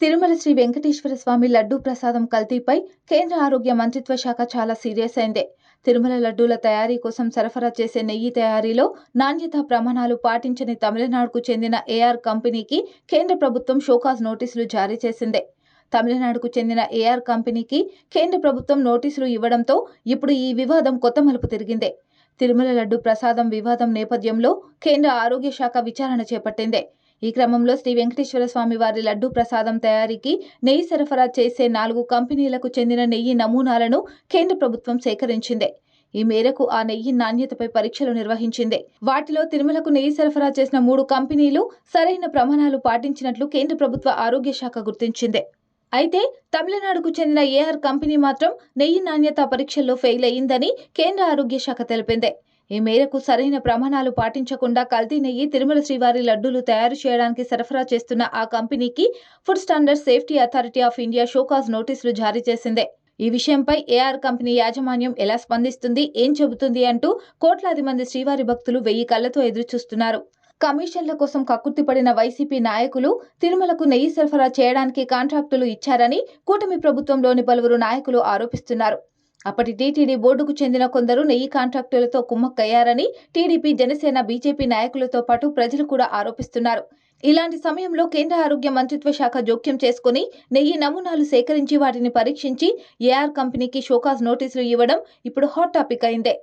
తిరుమల శ్రీ వెంకటేశ్వర స్వామి లడ్డూ ప్రసాదం కల్తీపై కేంద్ర ఆరోగ్య మంత్రిత్వ శాఖ చాలా సీరియస్ అయిందే. తిరుమల లడ్డూల తయారీ కోసం సరఫరా చేసే నెయ్యి తయారీలో నాణ్యతా ప్రమాణాలు పాటించని తమిళనాడుకు చెందిన ఏఆర్ కంపెనీకి కేంద్ర ప్రభుత్వం షోకాజ్ నోటీసులు జారీ చేసిందే. తమిళనాడుకు చెందిన ఏఆర్ కంపెనీకి కేంద్ర ప్రభుత్వం నోటీసులు ఇవ్వడంతో ఇప్పుడు ఈ వివాదం కొత్త మలుపు తిరిగిందే. తిరుమల లడ్డు ప్రసాదం వివాదం నేపథ్యంలో కేంద్ర ఆరోగ్య శాఖ విచారణ చేపట్టిందే. ఈ క్రమంలో శ్రీ వెంకటేశ్వర స్వామి వారి లడ్డు ప్రసాదం తయారీకి నెయ్యి సరఫరా చేసే నాలుగు కంపెనీలకు చెందిన నెయ్యి నమూనాలను కేంద్ర ప్రభుత్వం సేకరించింది. ఈ మేరకు ఆ నెయ్యి నాణ్యతపై పరీక్షలు నిర్వహించింది. వాటిలో తిరుమలకు నెయ్యి సరఫరా చేసిన మూడు కంపెనీలు సరైన ప్రమాణాలు పాటించినట్లు కేంద్ర ప్రభుత్వ ఆరోగ్య శాఖ గుర్తించింది. అయితే తమిళనాడుకు చెందిన ఏఆర్ కంపెనీ మాత్రం నెయ్యి నాణ్యత పరీక్షల్లో ఫెయిల్ అయిందని కేంద్ర ఆరోగ్య శాఖ తెలిపింది. ఈ మేరకు సరైన ప్రమాణాలు పాటించకుండా కల్తీ నెయ్యి తిరుమల శ్రీవారి లడ్డూలు తయారు చేయడానికి సరఫరా చేస్తున్న ఆ కంపెనీకి food standard safety authority of India show cause నోటీసులు జారీ చేసిందే. ఈ విషయంపై ఏఆర్ కంపెనీ యాజమాన్యం ఎలా స్పందిస్తుంది ఏం చెబుతుంది అంటూ కోట్లాది మంది శ్రీవారి భక్తులు వెయ్యి కళ్ళతో ఎదురుచూస్తున్నారు. కమిషన్ల కోసం కక్కుర్తిపడిన వైసీపీ నాయకులు తిరుమలకు నెయ్యి సరఫరా చేయడానికి కాంట్రాక్టులు ఇచ్చారని కూటమి ప్రభుత్వంలోని పలువురు నాయకులు ఆరోపిస్తున్నారు. అప్పటి టీటీడీ బోర్డుకు చెందిన కొందరు నెయ్యి కాంట్రాక్టులతో కుమ్మక్కయ్యారని టీడీపీ జనసేన బీజేపీ నాయకులతో పాటు ప్రజలు కూడా ఆరోపిస్తున్నారు. ఇలాంటి సమయంలో కేంద్ర ఆరోగ్య మంత్రిత్వ శాఖ జోక్యం చేసుకుని నెయ్యి నమూనాలు సేకరించి వాటిని పరీక్షించి ఏఆర్ కంపెనీకి షోకాజ్ నోటీసులు ఇవ్వడం ఇప్పుడు హాట్ టాపిక్ అయిందే.